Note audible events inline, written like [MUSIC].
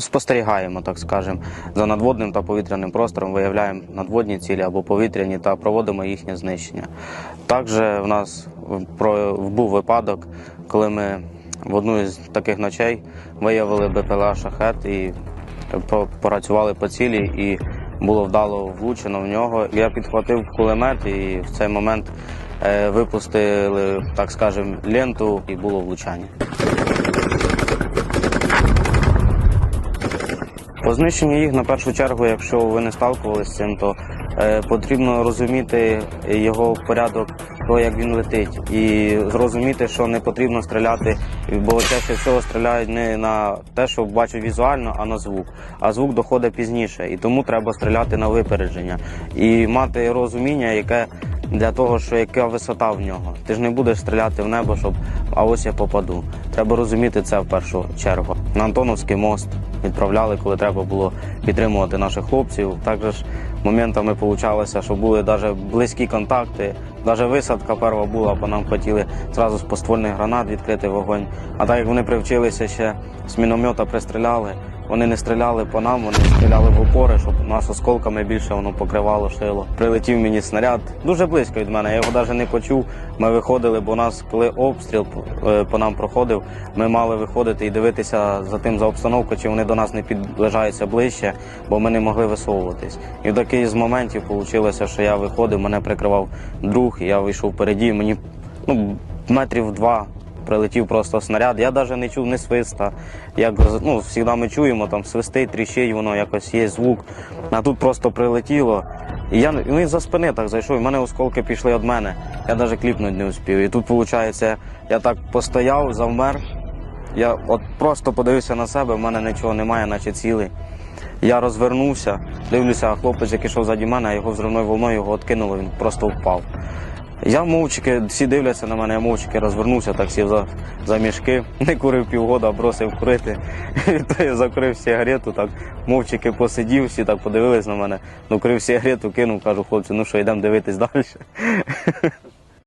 Спостерігаємо, так скажемо, за надводним та повітряним простором, виявляємо надводні цілі або повітряні та проводимо їхнє знищення. Також в нас був випадок, коли ми в одну із таких ночей виявили БПЛА шахет і попрацювали по цілі, і було вдало влучено в нього. Я підхватив кулемет і в цей момент е, випустили, так скажемо, ленту і було влучання. По знищенню їх на першу чергу, якщо ви не сталкувалися з цим, то е, потрібно розуміти його порядок, того, як він летить, і зрозуміти, що не потрібно стріляти, бо чаще всього стріляють не на те, що бачу візуально, а на звук. А звук доходить пізніше, і тому треба стріляти на випередження і мати розуміння, яке для того, що яка висота в нього. Ти ж не будеш стріляти в небо, щоб а ось я попаду. Треба розуміти це в першу чергу. На Антоновський мост відправляли, коли треба було підтримувати наших хлопців. Також моментами вийшло, що були навіть близькі контакти. Навіть висадка перша була, бо нам хотіли зразу з поствольних гранат відкрити вогонь. А так як вони привчилися ще з міномета пристріляли, вони не стріляли по нам, вони стріляли в опори, щоб нас осколками більше воно покривало, шило. Прилетів мені снаряд дуже близько від мене. Я його навіть не почув. Ми виходили, бо у нас, коли обстріл е, по нам проходив, ми мали виходити і дивитися за тим за обстановкою, чи вони до нас не підближаються ближче, бо ми не могли висовуватись. І в такий з моментів вийшло, що я виходив, мене прикривав друг, і я вийшов впереді. Мені ну, метрів два прилетів просто снаряд. Я навіть не чув ні свиста. Як ну, завжди ми чуємо, там свистить, тріщить, воно якось є звук. А тут просто прилетіло. І я і за спини так зайшов, і в мене осколки пішли від мене. Я навіть кліпнути не успів. І тут, виходить, я так постояв, завмер. Я от просто подивився на себе, в мене нічого немає, наче цілий. Я розвернувся, дивлюся, а хлопець, який йшов заді мене, а його взривною волною його откинуло, він просто впав. Я мовчки, всі дивляться на мене, я мовчки розвернувся, так сів за, за мішки, [LAUGHS] не курив півгода, бросив курити. [LAUGHS] То я закурив сигарету, так мовчки посидів, всі так подивились на мене, ну курив сигарету, кинув, кажу, хлопці, ну що, йдемо дивитись далі. [LAUGHS]